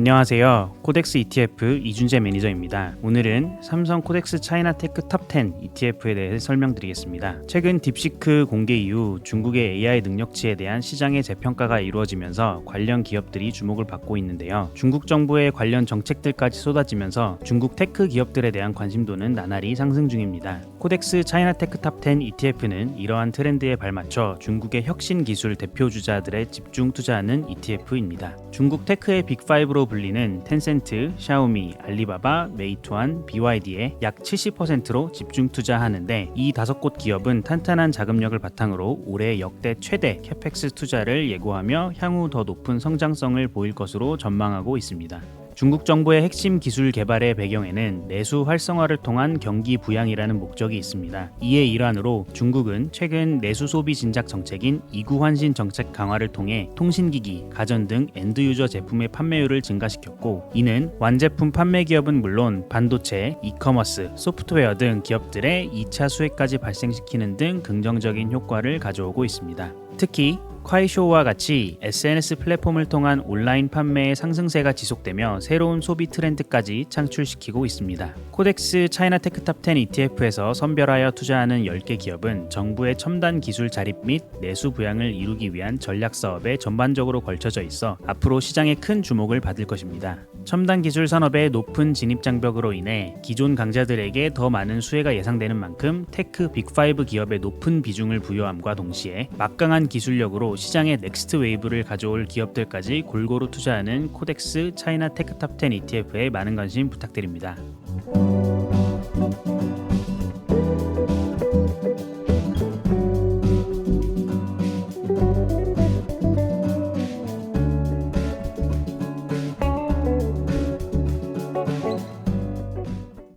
안녕하세요. 코덱스 ETF 이준재 매니저입니다. 오늘은 삼성 코덱스 차이나 테크 탑10 ETF에 대해 설명드리겠습니다. 최근 딥시크 공개 이후 중국의 AI 능력치에 대한 시장의 재평가가 이루어지면서 관련 기업들이 주목을 받고 있는데요. 중국 정부의 관련 정책들까지 쏟아지면서 중국 테크 기업들에 대한 관심도는 나날이 상승 중입니다. 코덱스 차이나 테크 탑10 ETF는 이러한 트렌드에 발맞춰 중국의 혁신 기술 대표 주자들의 집중 투자하는 ETF입니다. 중국 테크의 빅5로 불리는 텐센트, 샤오미, 알리바바, 메이투안, BYD에 약 70%로 집중 투자하는데 이 다섯 곳 기업은 탄탄한 자금력을 바탕으로 올해 역대 최대 캐펙스 투자를 예고하며 향후 더 높은 성장성을 보일 것으로 전망하고 있습니다. 중국 정부의 핵심 기술 개발의 배경에는 내수 활성화를 통한 경기 부양이라는 목적이 있습니다. 이의 일환으로 중국은 최근 내수 소비 진작 정책인 이구 환신 정책 강화를 통해 통신기기, 가전 등 엔드 유저 제품의 판매율을 증가시켰고 이는 완제품 판매 기업은 물론 반도체, 이커머스, 소프트웨어 등 기업들의 2차 수혜까지 발생시키는 등 긍정적인 효과를 가져오고 있습니다. 특히 콰이쇼와 같이 SNS 플랫폼을 통한 온라인 판매의 상승세가 지속되며 새로운 소비 트렌드까지 창출시키고 있습니다. 코덱스 차이나 테크 탑 10 ETF에서 선별하여 투자하는 10개 기업은 정부의 첨단 기술 자립 및 내수 부양을 이루기 위한 전략 사업에 전반적으로 걸쳐져 있어 앞으로 시장에 큰 주목을 받을 것입니다. 첨단 기술 산업의 높은 진입 장벽으로 인해 기존 강자들에게 더 많은 수혜가 예상되는 만큼 테크 빅5 기업의 높은 비중을 부여함과 동시에 막강한 기술력으로 시장의 넥스트 웨이브를 가져올 기업들까지 골고루 투자하는 코덱스 차이나 테크 탑 10 ETF에 많은 관심 부탁드립니다.